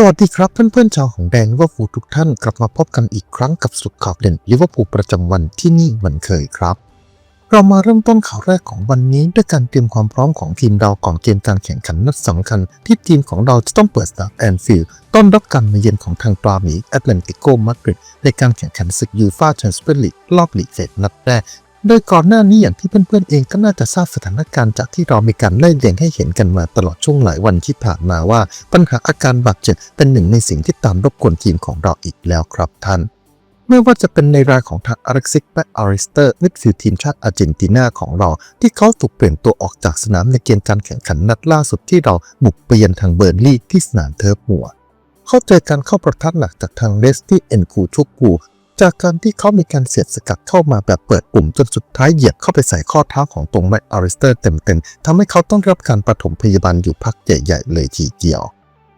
สวัสดีครับเพื่อนๆชาวของแดงลิเวอร์พูลทุกท่านกลับมาพบกันอีกครั้งกับสุดข่าวเด่นลิเวอร์พูลประจำวันที่นี่เหมือนเคยครับ เรามาเริ่มต้นข่าวแรกของวันนี้ด้วยการเตรียมความพร้อมของทีมเราก่อนเกมการแข่งขันนัดสำคัญ ที่ทีมของเราจะต้องเปิดสนามแอนฟิลด์ต้อนรับการมาเยือนของทางปราหมีแอตเลนติโกมาดริดในการแข่งขันศึกยูฟ่าแชมเปี้ยนลีกรอบลีกเฟสนัดแรก โดยก่อนหน้านี้อย่างที่เพื่อนๆเองก็น่าจะทราบสถานการณ์จากที่เรามีการไล่เรียงให้เห็นกันมาตลอดช่วงหลายวันที่ผ่านมาว่า ปัญหาอาการบาดเจ็บเป็นหนึ่งในสิ่งที่ตามรบกวนทีมของเราอีกแล้วครับท่านไม่ว่าจะเป็นในรายของทางอเล็กซิกและอาริสเตอร์มิดฟิลด์ทีมชาติอาร์เจนตินาของเรา ที่เขาถูกเปลี่ยนตัวออกจากสนามในเกมการแข่งขันนัดล่าสุดที่เราบุกไปยือนทางเบอร์นลีย์ที่สนามเทิร์ฟมัวเขาเจอการเข้าประทัดหนักจากทางเลสตี้เอ็นคูชุกกู จากการที่เขามีการเสียดสกัดเข้ามาแบบเปิดปุ่มจนสุดท้ายเหยียบเข้าไปใส่ข้อเท้าของตรงแม็กอาริสเตอร์เต็มๆทำให้เขาต้องรับการปฐมพยาบาลอยู่พักใหญ่ๆเลยทีเดียว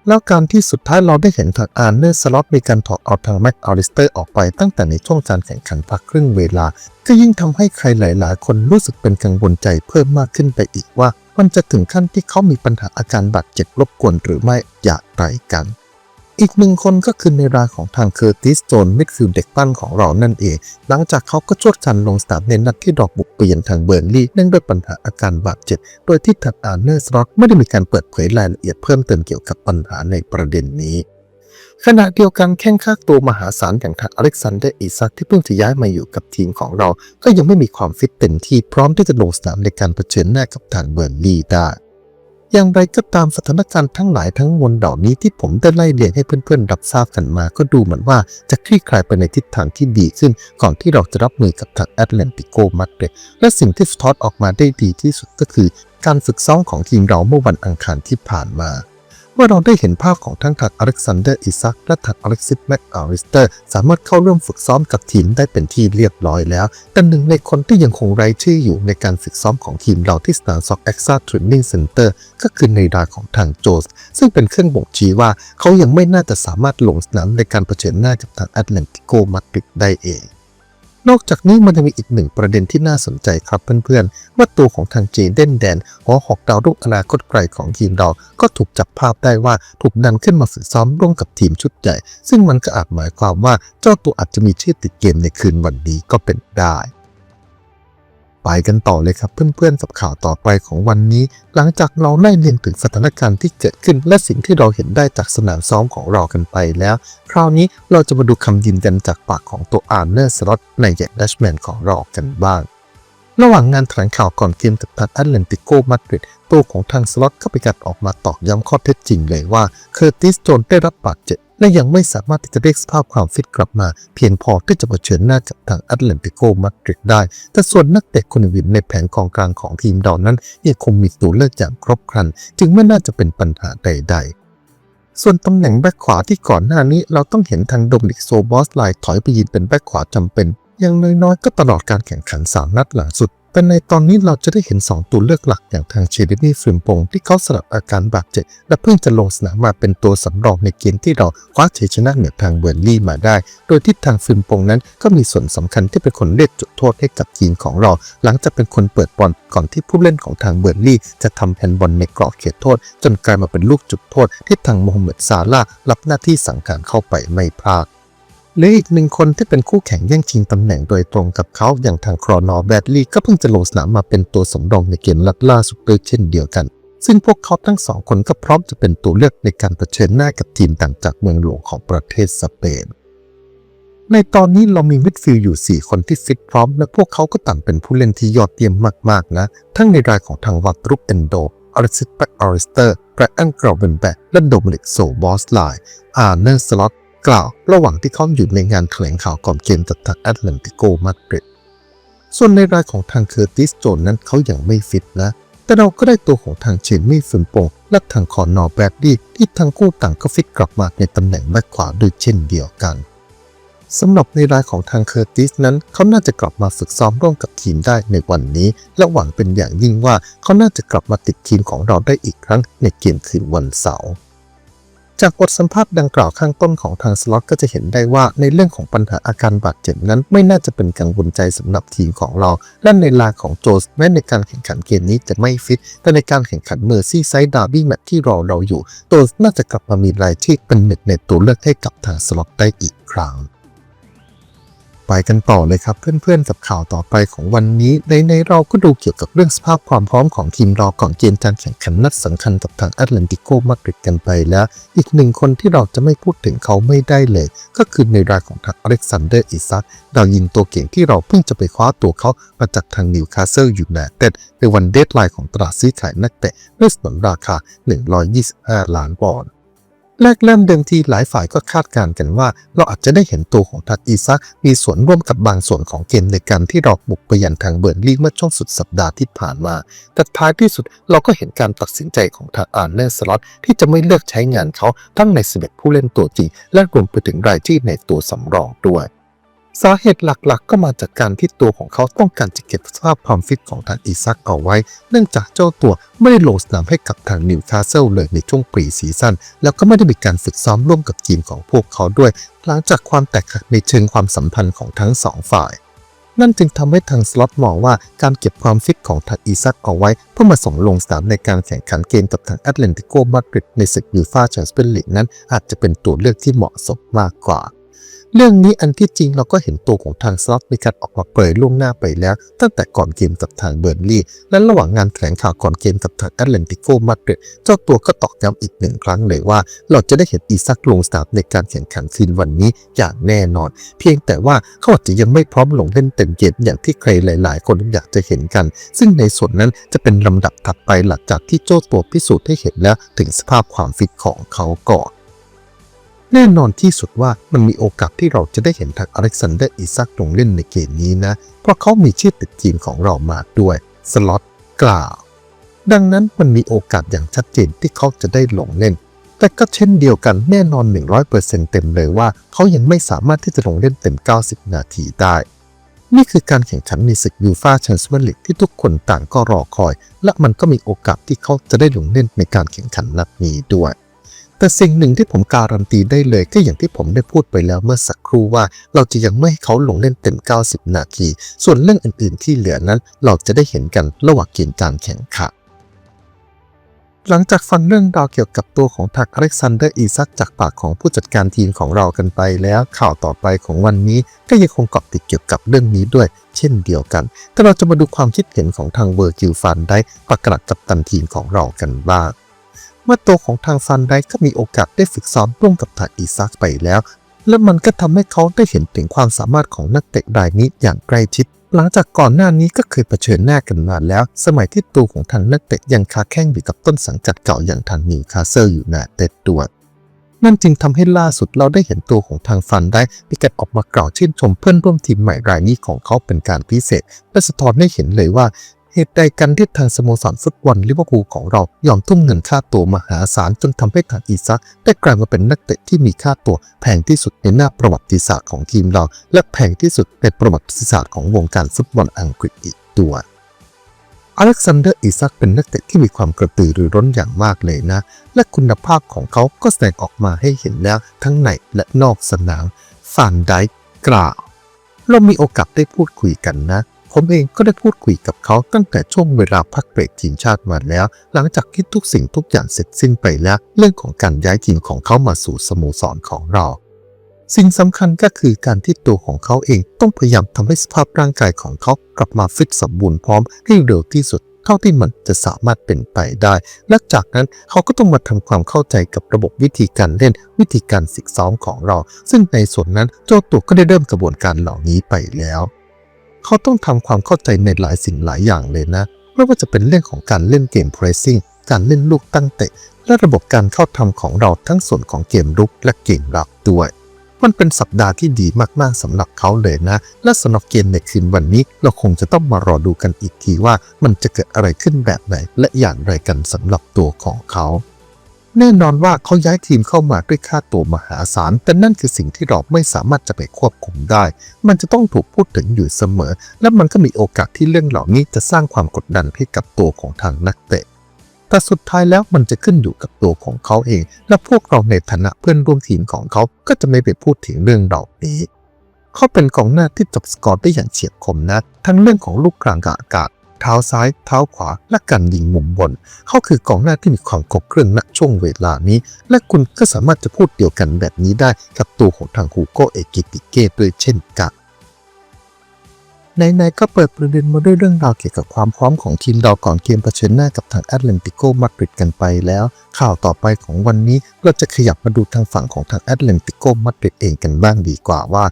แล้วการที่สุดท้ายเราได้เห็นทางอาร์เนอร์สล็อตมีการถอดเอาทางแม็กอาริสเตอร์ออกไปตั้งแต่ในช่วงการแข่งขันพักครึ่งเวลา ก็ยิ่งทำให้ใครหลาย ๆ คนรู้สึกเป็นกังวลใจเพิ่มมากขึ้นไปอีกว่า มันจะถึงขั้นที่เขามีปัญหาอาการบาดเจ็บรบกวนหรือไม่อย่างไรกัน อีกหนึ่งคนก็คือในรายของทางเคอร์ติสโจนมิดฟิลด์เด็กปั้นของเรานั่นเอง หลังจากเขาก็ชวดกันลงสนามในนัดที่ดอกบุกเปลี่ยนทางเบอร์นลีย์เนื่องด้วยปัญหาอาการบาดเจ็บ โดยที่ทางอาเนอร์สล็อตไม่ได้มีการเปิดเผยรายละเอียดเพิ่มเติมเกี่ยวกับปัญหาในประเด็นนี้ขณะเดียวกันแข้งค่าตัวมหาศาลอย่างทางอเล็กซานเดอร์อิซักที่เพิ่งจะย้ายมาอยู่กับทีมของเรา ก็ยังไม่มีความฟิตเต็มที่พร้อมที่จะลงสนามในการเผชิญหน้ากับทางเบอร์นลีย์ได้ อย่างไรก็ตามสถานการณ์ทั้งหลายทั้งมวลเหล่านี้ที่ผมได้ไล่เรียงให้เพื่อนๆรับทราบกันมา ก็ดูเหมือนว่าจะคลี่คลายไปในทิศทางที่ดีขึ้น ก่อนที่เราจะรับมือกับทางแอตแลนติโกมาดริดและสิ่งที่สะท้อนออกมาได้ดีที่สุดก็คือ การฝึกซ้อมของทีมเราเมื่อวันอังคารที่ผ่านมา มื่อเราได้เห็นภาพของทั้งทางอเล็กซานเดอร์อิซักและทางอเล็กซิสแมคอาริสเตอร์ สามารถเข้าร่วมฝึกซ้อมกับทีมได้เป็นที่เรียบร้อยแล้ว แต่หนึ่งในคนที่ยังคงไร้ชื่ออยู่ในการฝึกซ้อมของทีมเราที่สนามซ็อกเอ็กซ่าเทรนนิ่งเซ็นเตอร์ก็คือในรายของทางโจส ซึ่งเป็นเครื่องบ่งชี้ว่าเขายังไม่น่าจะสามารถลงสนามในการเผชิญหน้ากับทางแอตแลนติโกมาดริดได้เอง นอกจากนี้มันจะมีอีกหนึ่งประเด็นที่น่าสนใจครับเพื่อนๆ ว่าตัวของทางเจเดนแดนหัวหอกดาวรุ่งอนาคตไกลของทีมเรา ก็ถูกจับภาพได้ว่าถูกดันขึ้นมาฝึกซ้อมร่วมกับทีมชุดใหญ่ ซึ่งมันก็อาจหมายความว่าเจ้าตัวอาจจะมีชื่อติดเกมในคืนวันนี้ก็เป็นได้ ไปกันต่อเลยครับเพื่อนๆกับข่าวต่อไปของวันนี้ หลังจากเราไล่เรียงถึงสถานการณ์ที่เกิดขึ้น และสิ่งที่เราเห็นได้จากสนามซ้อมของเรากันไปแล้ว คราวนี้เราจะมาดูคำยืนยันจากปากของตัวอาร์เนอร์สล็อตในแยกดัชแมนของเรากันบ้างระหว่างงานแถลงข่าวก่อนเกมกับทางแอตแลนติโกมาดริดตัวของทางสล็อตก็ไปกัดออกมาตอกย้ำข้อเท็จจริงเลยว่าเคอร์ติสโจนได้รับบาดเจ็บ และยังไม่สามารถที่จะเรียกสภาพความฟิตกลับมา เพียงพอที่จะเผชิญหน้ากับทางแอตแลนติโกมาดริดได้ แต่ส่วนนักเตะคนอื่นในแผนกองกลางของทีมเรานั้นยังคงมีตัวเลือกอย่างครบครัน จึงไม่น่าจะเป็นปัญหาใด ๆส่วนตำแหน่งแบ็คขวาที่ก่อนหน้านี้เราต้องเห็นทางโดมินิกโซบอสไลถอยไปยืนเป็นแบ็คขวาจำเป็น อย่างน้อยๆก็ตลอดการแข่งขัน3นัดหลังสุด แต่ในตอนนี้เราจะได้เห็น 2 ตัวเลือกหลักอย่างทางเชเดนี่ฟิมปงที่เขาสลับอาการบาดเจ็บและเพิ่งจะลงสนามมาเป็นตัวสำรองในเกมที่เราคว้าชัยชนะเหนือทางเบอร์ลี่มาได้ โดยที่ทางฟิมปงนั้นก็มีส่วนสำคัญที่เป็นคนเรียกจุดโทษให้กับทีมของเรา หลังจากเป็นคนเปิดบอลก่อนที่ผู้เล่นของทางเบอร์ลี่ จะทำแฮนด์บอลในกรอบเขตโทษ จนกลายมาเป็นลูกจุดโทษที่ทางโมฮัมเหม็ดซาลารับหน้าที่สั่งการเข้าไปไม่พลาด และอีกหนึ่งคนที่เป็นคู่แข่งแย่งชิงตำแหน่งโดยตรงกับเขาอย่างทางครอนอแบดลีย์ก็เพิ่งจะลงสนามมาเป็นตัวสำรองในเกมลัดล่าสุดด้วยเช่นเดียวกัน ซึ่งพวกเขาทั้งสองคนก็พร้อมจะเป็นตัวเลือกในการเผชิญหน้ากับทีมต่างจากเมืองหลวงของประเทศสเปนในตอนนี้เรามีมิดฟิลด์อยู่ 4 คนที่ฟิตพร้อม และพวกเขาก็ต่างเป็นผู้เล่นที่ยอดเยี่ยมมากๆนะ ทั้งในรายของทางวัตรุปเอนโดอาริสแบกอาริสเตอร์แบรอันกราวเบนแบกและโดมินิกโซบอสไลน์อาร์เนอร์สล็อต กล่าวระหว่างที่เขาอยู่ในงานแถลงข่าวก่อนเกมจากทางแอตแลนติโกมาดริดส่วนในรายของทางเคอร์ติสโจนนั้นเขายัางไม่ฟิตนะ แต่เราก็ได้ตัวของทางเชนมี่ฟินโปงและทางคอนอร์แบดดี้ที่ทั้งคู่ต่างก็ฟิตกลับมาในตำแหน่งแบ็คขวาด้วยเช่นเดียวกันสำหรับในรายของทางเคอร์ติสนั้น เขาน่าจะกลับมาฝึกซ้อมร่วมกับทีมได้ในวันนี้ และหวังเป็นอย่างยิ่งว่าเขาน่าจะกลับมาติดทีมของเราได้อีกครั้งในเกมคืนวันเสาร์ จากบทสัมภาษณ์ดังกล่าวข้างต้นของทางสล็อตก็จะเห็นได้ว่าในเรื่องของปัญหาอาการบาดเจ็บนั้นไม่น่าจะเป็นกังวลใจสำหรับทีมของเราและในลาของโจสแม้ในการแข่งขันเกมนี้จะไม่ฟิต แต่ในการแข่งขันเมอร์ซี่ไซด์ดาร์บี้แมตช์ที่รอเราอยู่ โจสน่าจะกลับมามีรายที่เป็นหนึ่งในตัวเลือกให้กับทางสล็อตได้อีกครั้ง ไปกันต่อเลยครับเพื่อนๆกับข่าวต่อไปของวันนี้ในในเราก็ดูเกี่ยวกับเรื่องสภาพความพร้อมของทีมเราก่อนเกมการแข่งขันนัดสำคัญกับทางแอตแลนติโกมาดริดกันไปแล้ว อีกหนึ่งคนที่เราจะไม่พูดถึงเขาไม่ได้เลย ก็คือในรายของทางอเล็กซานเดอร์อิซักดาวยิงตัวเก่งที่เราเพิ่งจะไปคว้าตัวเขามาจากทางนิวคาสเซิลยูไนเต็ดในวันเดดไลน์ของตลาดซื้อขายนักเตะด้วยสนนราคา 125 ล้านปอนด์ แรกเริ่มเดิมทีหลายฝ่ายก็คาดการณ์กันว่า เราอาจจะได้เห็นตัวของทักอีซักมีส่วนร่วมกับบางส่วนของเกมในการที่เราบุกไปยันทางเบิร์นลีเมื่อช่วงสุดสัปดาห์ที่ผ่านมา แต่ท้ายที่สุดเราก็เห็นการตัดสินใจของทางอาร์เนสล็อตที่จะไม่เลือกใช้งานเขาทั้งใน 11 ผู้เล่นตัวจริง และรวมไปถึงรายที่ในตัวสำรองด้วย สาเหตุหลักๆ ก็มาจากการที่ตัวของเขาต้องการจะเก็บสภาพความฟิตของทางอีซักเอาไว้ เนื่องจากเจ้าตัวไม่ได้ลงสนามให้กับทางนิวคาสเซิลเลยในช่วงปรีซีซั่นแล้วก็ไม่ได้มีการฝึกซ้อมร่วมกับทีมของพวกเขาด้วย หลังจากความแตกหักในเชิงความสัมพันธ์ของทั้งสองฝ่าย นั่นจึงทำให้ทางสล็อตมองว่าการเก็บความฟิตของทางอีซักเอาไว้ เพื่อมาส่งลงสนามในการแข่งขันเกมกับทางแอตแลนติโกมาดริดในศึกยูฟ่าแชมเปี้ยนลีกนั้นอาจจะเป็นตัวเลือกที่เหมาะสมมากกว่า เรื่องนี้อันที่จริงเราก็เห็นตัวของทางสลอตมีการออกมาเผยล่วงหน้าไปแล้ว ตั้งแต่ก่อนเกมกับทางเบอร์นลีย์และระหว่างงานแถลงข่าวก่อนเกมกับทางแอตแลนติโกมาดริดเจ้าตัวก็ตอกย้ำอีกหนึ่งครั้งเลยว่า เราจะได้เห็นอีซักลงสนามในการแข่งขันคืนวันนี้อย่างแน่นอน เพียงแต่ว่าเขาอาจจะยังไม่พร้อมลงเล่นเต็มเกมอย่างที่ใครหลาย ๆ คนอยากจะเห็นกัน ซึ่งในส่วนนั้นจะเป็นลำดับถัดไปหลังจากที่เจ้าตัวพิสูจน์ให้เห็นแล้วถึงสภาพความฟิตของเขาก่อน แน่นอนที่สุดว่ามันมีโอกาสที่เราจะได้เห็นทางอเล็กซานเดอร์อิซักลงเล่นในเกมนี้นะ เพราะเขามีชื่อติดทีมของเรามาด้วย สล็อตกล่าว ดังนั้นมันมีโอกาสอย่างชัดเจนที่เขาจะได้ลงเล่น แต่ก็เช่นเดียวกันแน่นอน 100%เต็มเลยว่า เขายังไม่สามารถที่จะลงเล่นเต็ม 90 นาทีได้ นี่คือการแข่งขันในศึกยูฟ่าแชมเปี้ยนลีกที่ทุกคนต่างก็รอคอย และมันก็มีโอกาสที่เขาจะได้ลงเล่นในการแข่งขันนัดนี้ด้วย แต่สิ่งหนึ่งที่ผมการันตีได้เลยก็อย่างที่ผมได้พูดไปแล้วเมื่อสักครู่ว่า เราจะยังไม่ให้เขาลงเล่นเต็ม 90 นาที ส่วนเรื่องอื่นๆที่เหลือนั้น เราจะได้เห็นกันระหว่างเกมการแข่งขันหลังจากฟังเรื่องราวเกี่ยวกับตัวของทักอเล็กซานเดอร์อีซักจากปากของผู้จัดการทีมของเรากันไปแล้ว ข่าวต่อไปของวันนี้ก็ยังคงเกาะติดเกี่ยวกับเรื่องนี้ด้วย เช่นเดียวกัน แต่เราจะมาดูความคิดเห็นของทางเวอร์จิลฟันได้ประกาศกับตันทีมของเรากันบ้าง เมื่อตัวของทางฟันได้ก็มีโอกาสได้ฝึกซ้อมร่วมกับทางอีซักไปแล้ว และมันก็ทำให้เขาได้เห็นถึงความสามารถของนักเตะรายนี้อย่างใกล้ชิด หลังจากก่อนหน้านี้ก็เคยเผชิญหน้ากันมาแล้ว สมัยที่ตัวของทางนักเตะยังคาแข้งอยู่กับต้นสังกัดเก่าอย่างทางนิวคาสเซิลอยู่นาเต็ดด้วนั่นจึงทำให้ล่าสุดเราได้เห็นตัวของทางฟันได้มีการออกมากล่าวชื่นชมเพื่อนร่วมทีมใหม่รายนี้ของเขาเป็นการพิเศษและสะท้อนให้เห็นเลยว่า เหตุใดกันที่ทางสโมสรฟุตบอลลิเวอร์พูลของเรายอมทุ่มเงินค่าตัวมหาศาลจนทำให้ทางอีซักได้กลายมาเป็นนักเตะที่มีค่าตัวแพงที่สุดในหน้าประวัติศาสตร์ของทีมเรา และแพงที่สุดในประวัติศาสตร์ของวงการฟุตบอลอังกฤษอีกด้วอเล็กซานเดอร์อิซักเป็นนักเตะที่มีความกระตือรือร้นอย่างมากเลยนะ และคุณภาพของเขาก็แสดงออกมาให้เห็นแล้วทั้งในและนอกสนามฟานไดกล่าวเรามีโอกาสได้พูดคุยกันนะ ผมเองก็ได้พูดคุยกับเขาตั้งแต่ช่วงเวลาพักเบรกทีมชาติมาแล้ว หลังจากที่ทุกสิ่งทุกอย่างเสร็จสิ้นไปแล้ว เรื่องของการย้ายทีมของเขามาสู่สโมสรของเรา สิ่งสำคัญก็คือการที่ตัวของเขาเองต้องพยายามทำให้สภาพร่างกายของเขากลับมาฟิตสมบูรณ์พร้อมให้เร็วที่สุดเท่าที่มันจะสามารถเป็นไปได้ และจากนั้นเขาก็ต้องมาทำความเข้าใจกับระบบวิธีการเล่นวิธีการฝึกซ้อมของเรา ซึ่งในส่วนนั้นเจ้าตัวก็ได้เริ่มกระบวนการเหล่านี้ไปแล้ว เขาต้องทำความเข้าใจในหลายสิ่งหลายอย่างเลยนะไม่ว่าจะเป็นเรื่องของการเล่นเกม pressing การเล่นลูกตั้งเตะ และระบบการเข้าทำของเราทั้งส่วนของเกมรุกและเกมรับด้วย มันเป็นสัปดาห์ที่ดีมากๆสำหรับเขาเลยนะ และสำหรับเกมในคืนวันนี้ เราคงจะต้องมารอดูกันอีกทีว่ามันจะเกิดอะไรขึ้นแบบไหน และอย่างไรกันสำหรับตัวของเขา แน่นอนว่าเขาย้ายทีมเข้ามาด้วยค่าตัวมหาศาล แต่นั่นคือสิ่งที่เราไม่สามารถจะไปควบคุมได้ มันจะต้องถูกพูดถึงอยู่เสมอ และมันก็มีโอกาสที่เรื่องเหล่านี้จะสร้างความกดดันให้กับตัวของทางนักเตะ แต่สุดท้ายแล้วมันจะขึ้นอยู่กับตัวของเขาเอง และพวกเราในฐานะเพื่อนร่วมทีมของเขาก็จะไม่ไปพูดถึงเรื่องเหล่านี้เขาเป็นกองหน้าที่จบสกอร์ได้อย่างเฉียบคมนะ ทั้งเรื่องของลูกกลางกับอากาศ เท้าซ้าย เท้าขวา และการยิงมุมบน เขาคือกองหน้าที่มีความครบเครื่องณช่วงเวลานี้ และคุณก็สามารถจะพูดเดียวกันแบบนี้ได้กับตัวของทางฮูโกเอกิติเก้ด้วยเช่นกันในๆก็เปิดประเด็นมาด้วยเรื่องราวเกี่ยวกับความพร้อมของทีมเราก่อนเกมเผชิญหน้ากับทางแอตเลนติโกมาดริดกันไปแล้ว ข่าวต่อไปของวันนี้เราจะขยับมาดูทางฝั่งของทางแอตเลนติโกมาดริดเองกันบ้างดีกว่าว่า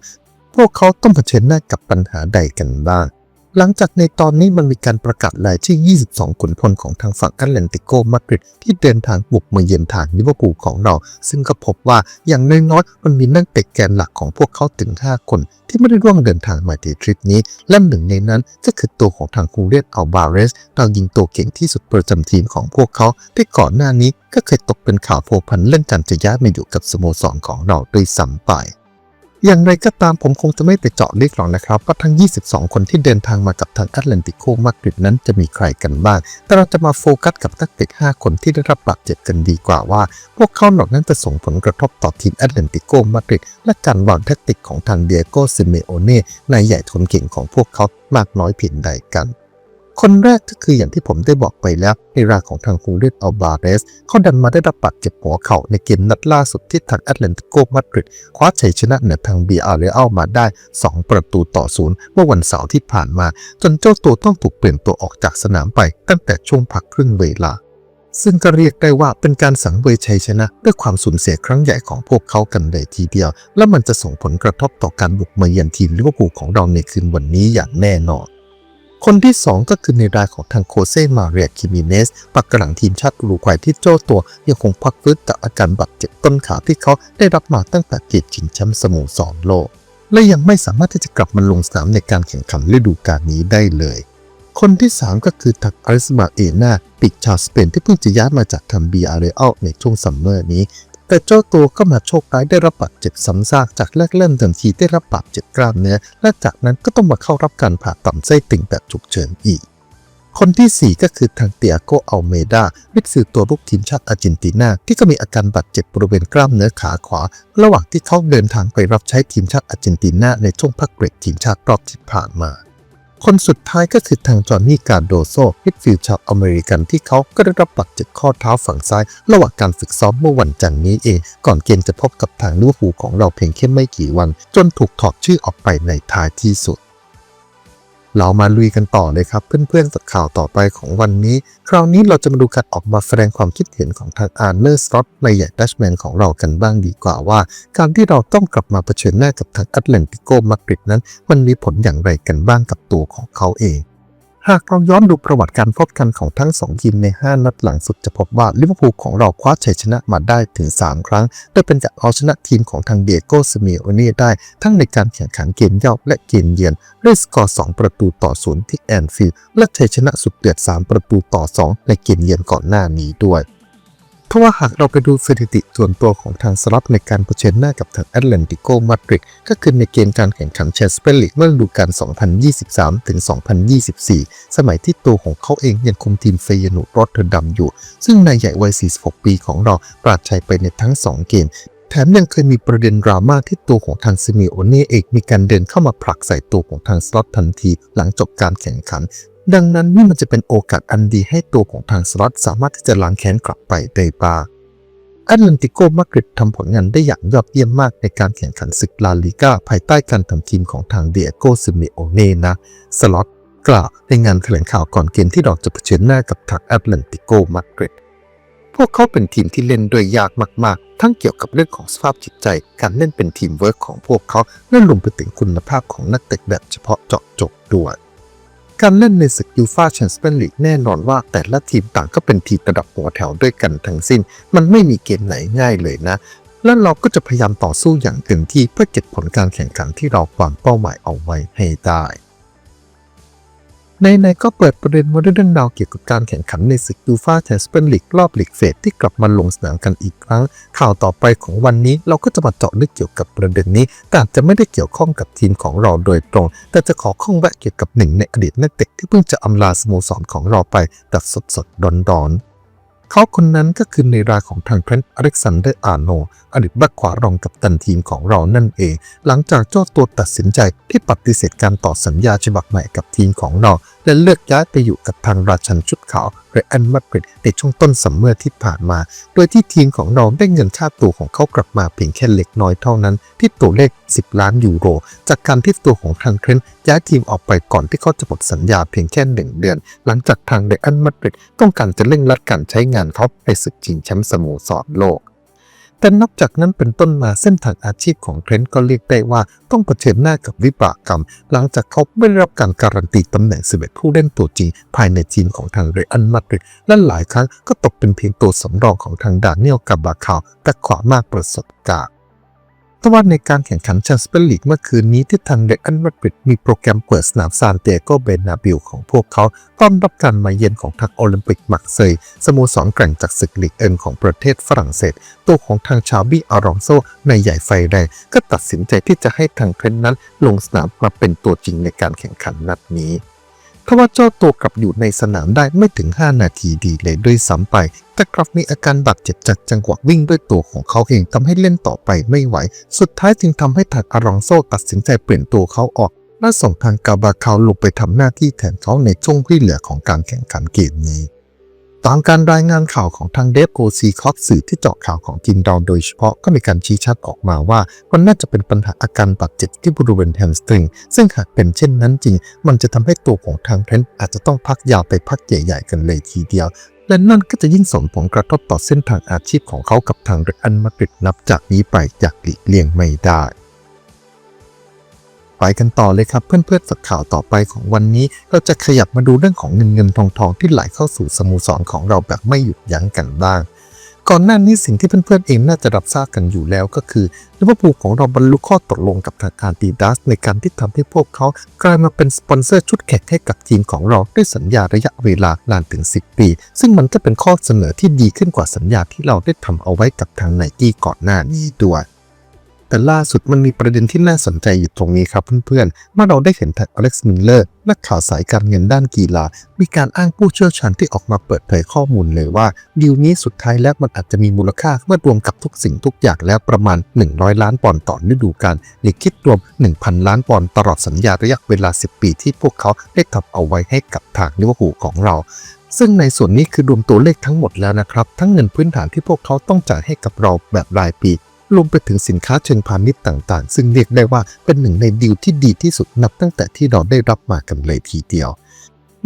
พวกเขาต้องเผชิญหน้ากับปัญหาใดกันบ้าง หลังจากในตอนนี้มันมีการประกาศรายชื่อ 22 ขุนพลของทางฝั่งแอตแลนติโกมาดริดที่เดินทางบุกมาเยือนทางลิเวอร์พูลของเรา ซึ่งก็พบว่าอย่างน้อยๆมันมีนักเตะแกนหลักของพวกเขาถึง 5 คนที่ไม่ได้ร่วมเดินทางมาในทริปนี้ และหนึ่งในนั้นก็คือตัวของทางคูเรียนอัลบาเรสดาวยิงตัวเก่งที่สุดประจำทีมของพวกเขาที่ก่อนหน้านี้ก็เคยตกเป็นข่าวโผพันเรื่องการจะย้ายมาอยู่กับสโมสรของเราด้วยซ้ำไป อย่างไรก็ตามผมคงจะไม่ไปเจาะลึกหรอกนะครับว่าทั้ง 22 คนที่เดินทางมากับทางแอตแลนติโกมาดริดนั้นจะมีใครกันบ้าง แต่เราจะมาโฟกัสกับนักเตะ5คนที่ได้รับบาดเจ็บกันดีกว่าว่า พวกเขาเหล่านั้นจะส่งผลกระทบต่อทีมแอตแลนติโกมาดริดและการวางแทคติกของทางเดียโกซิเมโอเน่นายใหญ่ทนเก่งของพวกเขามากน้อยเพียงใดกัน คนแรกก็คืออย่างที่ผมได้บอกไปแล้วในรางของทางคูเรตอัลบาเรสเขาดันมาได้รับบาดเจ็บหัวเข่าในเกมนัดล่าสุดที่ทางแอตแลนติโกมาดริดคว้าชัยชนะเหนือทางบีอาร์เรอัลมาได้ 2 ประตูต่อศูนย์เมื่อวันเสาร์ที่ผ่านมา จนเจ้าตัวต้องถูกเปลี่ยนตัวออกจากสนามไป ตั้งแต่ช่วงพักครึ่งเวลาซึ่งก็เรียกได้ว่าเป็นการสังเวยชัยชนะ ด้วยความสูญเสียครั้งใหญ่ของพวกเขากันเลยทีเดียว และมันจะส่งผลกระทบต่อการบุกมาเยือนทีมลิเวอร์พูลของเราในคืนวันนี้อย่างแน่นอน คนที่ 2 ก็คือในรายของทางโคเซมาเรียคิมิเนสปักกระหลังทีมชาติอุรุกวัยที่โจ้ตัว ยังคงพักฟื้นจากอาการบาดเจ็บต้นขาที่เขาได้รับมาตั้งแต่เกมชิงแชมป์สโมสรโลก และยังไม่สามารถที่จะกลับมาลงสนามในการแข่งขันฤดูกาลนี้ได้เลย คนที่ 3 ก็คือทักอาริสมาเอนาปีกชาวสเปนที่เพิ่งจะย้ายมาจากทางบีอาร์เรอัลในช่วงซัมเมอร์นี้ แต่เจ้าตัวก็มาโชคร้ายได้รับบาดเจ็บซ้ำซากจากแรกเริ่มเดิมทีได้รับบาดเจ็บกล้ามเนื้อและจากนั้นก็ต้องมาเข้ารับการผ่าตัดไส้ติ่งแบบฉุกเฉินอีก คนที่ 4 ก็คือทางเตียโกอัลเมดามิดฟิลด์ตัวลูกทีมชาติอาร์เจนตินาที่ก็มีอาการบาดเจ็บบริเวณกล้ามเนื้อขาขวา ระหว่างที่เขาเดินทางไปรับใช้ทีมชาติอาร์เจนตินาในช่วงพักเบรกทีมชาติรอบที่ผ่านมา คนสุดท้ายก็คือทางจอห์นนี่การโดโซฮิตฟิลด์ชาวอเมริกันที่เขาก็ได้รับบาดเจ็บข้อเท้าฝั่งซ้าย ระหว่างการฝึกซ้อมเมื่อวันจันทร์นี้เอง ก่อนเกมจะพบกับทางลิเวอร์พูลของเราเพียงแค่ไม่กี่วัน จนถูกถอดชื่อออกไปในท้ายที่สุด เรามาลุยกันต่อเลยครับ เพื่อนๆสักข่าวต่อไปของวันนี้ คราวนี้เราจะมาดูการออกมาแสดงความคิดเห็นของทางอาร์เนอร์สต็อตในใหญ่ดัชแมนของเรากันบ้างดีกว่าว่า การที่เราต้องกลับมาเผชิญหน้ากับทางแอตแลนติโกมาดริดนั้น มันมีผลอย่างไรกันบ้างกับตัวของเขาเอง หากเราย้อนดูประวัติการพบกันของทั้ง 2 ทีมใน 5 นัดหลังสุดจะพบว่าลิเวอร์พูลของเราคว้าชัยชนะมาได้ถึง 3 ครั้ง โดยเป็นจากเอาชนะทีมของทางเดียโกสเมโอเน่ได้ ทั้งในการแข่งขันเกมเย่าและเกมเยือนด้วยสกอร์ 2 ประตูต่อ0ที่แอนฟิลด์และชัยชนะสุดเดือด 3 ประตูต่อ 2 ในเกมเยือนก่อนหน้านี้ด้วย เพราะว่าหากเราไปดูสถิติส่วนตัวของทางสลับในการเผชิญหน้ากับทางแอตแลนติโกมาดริดก็คือในเกมการแข่งขันแชมเปี้ยนลีกเมื่อฤดูกาล 2023 ถึง 2024 สมัยที่ตัวของเขาเองยังคุมทีมเฟยนูรอตเทอร์ดัมอยู่ ซึ่งนายใหญ่วัย 46 ปีของเราปราดชัยไปในทั้ง 2 เกมแถมยังเคยมีประเด็นดราม่าที่ตัวของทางซิมิโอเน่เองมีการเดินเข้ามาผลักใส่ตัวของทางสล็อตทันทีหลังจบการแข่งขัน ดังนั้นนี่มันจะเป็นโอกาสอันดีให้ตัวของทางสล็อตสามารถที่จะล้างแค้นกลับไปได้บ้างแอตแลนติโกมาดริดทำผลงานได้อย่างยอดเยี่ยมมากในการแข่งขันศึกลาลิก้าภายใต้การทำทีมของทางเดียโกซิเมโอเน่นะ สล็อตกล่าวในงานแถลงข่าวก่อนเกมที่เราจะเผชิญหน้ากับทางแอตแลนติโกมาดริดพวกเขาเป็นทีมที่เล่นด้วยยากมาก ๆ ทั้งเกี่ยวกับเรื่องของสภาพจิตใจ การเล่นเป็นทีมเวิร์กของพวกเขาและรวมไปถึงคุณภาพของนักเตะแบบเฉพาะเจาะจงด้วย การเล่นในศึกยูฟาแชมเปี้ยนลีกแน่นอนว่าแต่ละทีมต่างก็เป็นทีมระดับหัวแถวด้วยกันทั้งสิ้น มันไม่มีเกมไหนง่ายเลยนะ และเราก็จะพยายามต่อสู้อย่างเต็มที่เพื่อเก็บผลการแข่งขันที่เราวางเป้าหมายเอาไว้ให้ได้ ในๆก็เปิดประเด็นมาด้วยเรื่องราวเกี่ยวกับการแข่งขันในศึกยูฟาแชมเปี้ยนลีกรอบลีกเฟสที่กลับมาลงสนามกันอีกครั้ง ข่าวต่อไปของวันนี้เราก็จะมาเจาะลึกเกี่ยวกับประเด็นนี้แต่จจะไม่ได้เกี่ยวข้องกับทีมของเราโดยตรง แต่จะขอข้องแวะเกี่ยวกับหนึ่งในอดีตนักเตะที่เพิ่งจะอำลาสโมสรของเราไปแบบสดๆร้อนๆ เขาคนนั้นก็คือในราของทางเทรนต์อเล็กซานเดอร์อาโนอดีตแบัคขวารองกับตันทีมของเรานั่นเอง หลังจากเจ้าตัวตัดสินใจที่ปฏิเสธการต่อสัญญาฉบับใหม่กับทีมของเรา และเลือกย้ายไปอยู่กับทางราชันชุดขาวเรอันมาดริดในช่วงต้นสัมเมอร์ที่ผ่านมา โดยที่ทีมของเราได้เงินค่าตัวของเขากลับมาเพียงแค่เล็กน้อยเท่านั้น ที่ตัวเลข 10 ล้านยูโร จากการที่ตัวของทางเทรนย้ายทีมออกไปก่อนที่เขาจะหมดสัญญาเพียงแค่หนึ่งเดือน หลังจากทางเรอันมาดริดต้องการจะเร่งรัดการใช้งานเขาในศึกชิงแชมป์สโมสรโลก แต่นอกจากนั้นเป็นต้นมาเส้นทางอาชีพของเทรนต์ก็เรียกได้ว่าต้องเผชิญหน้ากับวิบากกรรม หลังจากเขาไม่ได้รับการการันตีตำแหน่ง 11 ผู้เล่นตัวจริง ภายในทีมของทางเรอันมาดริดและหลายครั้งก็ตกเป็นเพียงตัวสำรองของทางดานิเอลกาบาคาวแต่ขวามากประสบการณ์ แต่ว่าในการแข่งขันแชมเปี้ยนลีกเมื่อคืนนี้ที่ทางเรอันมาดริดมีโปรแกรมเปิดสนามซานเตียโกเบนาบิลของพวกเขาต้อนรับการมาเยือนของทางโอลิมปิกมักเซยสโมสรแกร่งจากศึกลีกเอินของประเทศฝรั่งเศส ตัวของทางชาบี้อารองโซในใหญ่ไฟแรงก็ตัดสินใจที่จะให้ทางเทรนต์นั้นลงสนามมาเป็นตัวจริงในการแข่งขันนัดนี้ ทว่าเจ้าตัวกลับอยู่ในสนามได้ไม่ถึง 5 นาทีดีเลยด้วยซ้ำไป แต่กลับมีอาการบาดเจ็บจากจังหวะวิ่งด้วยตัวของเขาเองทำให้เล่นต่อไปไม่ไหว สุดท้ายจึงทำให้ถัดอารองโซตัดสินใจเปลี่ยนตัวเขาออกและส่งทางกาบาคาวลงไปทำหน้าที่แทนเขาในช่วงที่เหลือของการแข่งขันเกมนี้ ตามการรายงานข่าวของทางเดฟโกซีคอกสื่อที่เจาะข่าวของทีมเราโดยเฉพาะก็มีการชี้ชัดออกมาว่า มันน่าจะเป็นปัญหาอาการบาดเจ็บที่บริเวณแฮมสตริง ซึ่งหากเป็นเช่นนั้นจริง มันจะทำให้ตัวของทางเทรนอาจจะต้องพักยาวไปพักใหญ่ๆกันเลยทีเดียว และนั่นก็จะยิ่งส่งผลกระทบต่อเส้นทางอาชีพของเขากับทางเรอันมาดริดนับจากนี้ไปอยางหลีกเลี่ยงไม่ได้ ไปกันต่อเลยครับ เพื่อนๆสักข่าวต่อไปของวันนี้ เราจะขยับมาดูเรื่องของเงินเงินทองทองที่ไหลเข้าสู่สโมสรของเราแบบไม่หยุดยั้งกันบ้างก่อนหน้านี้สิ่งที่เพื่อนๆเองน่าจะรับทราบกันอยู่แล้วก็คือลิเวอร์พูลของเราบรรลุข้อตกลงกับทางอาดิดาสในการที่ทำให้พวกเขากลายมาเป็นสปอนเซอร์ชุดแข่งให้กับทีมของเราด้วยสัญญาระยะเวลานานถึง 10 ปี ซึ่งมันก็เป็นข้อเสนอที่ดีขึ้นกว่าสัญญาที่เราได้ทำเอาไว้กับทางไนกี้ก่อนหน้านี้ด้วย แต่ล่าสุดมันมีประเด็นที่น่าสนใจอยู่ตรงนี้ครับเพื่อนๆ เมื่อเราได้เห็นทางอเล็กซ์มิลเลอร์นักข่าวสายการเงินด้านกีฬา มีการอ้างผู้เชี่ยวชาญที่ออกมาเปิดเผยข้อมูลเลยว่าดีลนี้สุดท้ายแล้วมันอาจจะมีมูลค่าเมื่อรวมกับทุกสิ่งทุกอย่างแล้วประมาณ 100 ล้านปอนด์ต่อฤดูกาลหรือคิดรวม 1,000 ล้านปอนด์ตลอดสัญญาระยะเวลา 10 ปีที่พวกเขาได้ทำเอาไว้ให้กับทางลิวฮูของเราซึ่งในส่วนนี้คือรวมตัวเลขทั้งหมดแล้วนะครับ ทั้งเงินพื้นฐานที่พวกเขาต้องจ่ายให้กับเราแบบรายปี รวมไปถึงสินค้าเชิงพาณิชย์ต่างๆ ซึ่งเรียกได้ว่าเป็นหนึ่งในดีลที่ดีที่สุดนับตั้งแต่ที่เราได้รับมากันเลยทีเดียว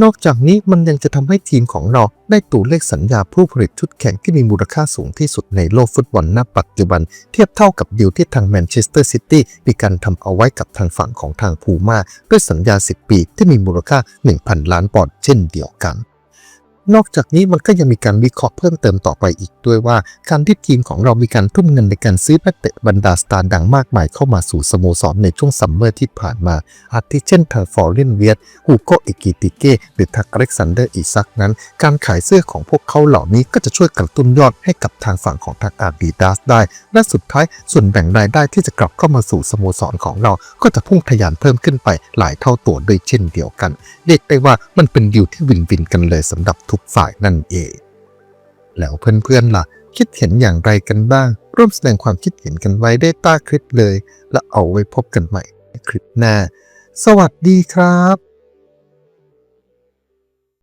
นอกจากนี้มันยังจะทำให้ทีมของเราได้ตัวเลขสัญญาผู้ผลิตชุดแข่งที่มีมูลค่าสูงที่สุดในโลกฟุตบอลณปัจจุบัน เทียบเท่ากับดีลที่ทางแมนเชสเตอร์ซิตี้มีการทำเอาไว้กับทางฝั่งของทางพูม่าด้วยสัญญา 10 ปีที่มีมูลค่า 1,000 ล้านปอนด์เช่นเดียวกัน นอกจากนี้มันก็ยังมีการวิเคราะห์เพิ่มเติมต่อไปอีกด้วยว่า การที่ทีมของเรามีการทุ่มเงินในการซื้อนักเตะบรรดาสตาร์ดังมากมายเข้ามาสู่สโมสรในช่วงซัมเมอร์ที่ผ่านมา อาทิเช่นเทางฟอร์เรนเวียตฮูโกเอกิติเก้หรือทางอเล็กซานเดอร์อิซักนั้น การขายเสื้อของพวกเขาเหล่านี้ก็จะช่วยกระตุ้นยอดให้กับทางฝั่งของทางอาดิดาสได้ และสุดท้ายส่วนแบ่งรายได้ที่จะกลับเข้ามาสู่สโมสรของเรา ก็จะพุ่งทะยานเพิ่มขึ้นไปหลายเท่าตัวด้วยเช่นเดียวกัน เรียกได้ว่ามันเป็นดีลที่วินวินกันเลยสำหรับทุกฝ่ายนั่นเอง แล้วเพื่อนๆล่ะ คิดเห็นอย่างไรกันบ้าง ร่วมแสดงความคิดเห็นกันไว้ได้ใต้คลิปเลย และเอาไว้พบกันใหม่ในคลิปหน้า สวัสดีครับ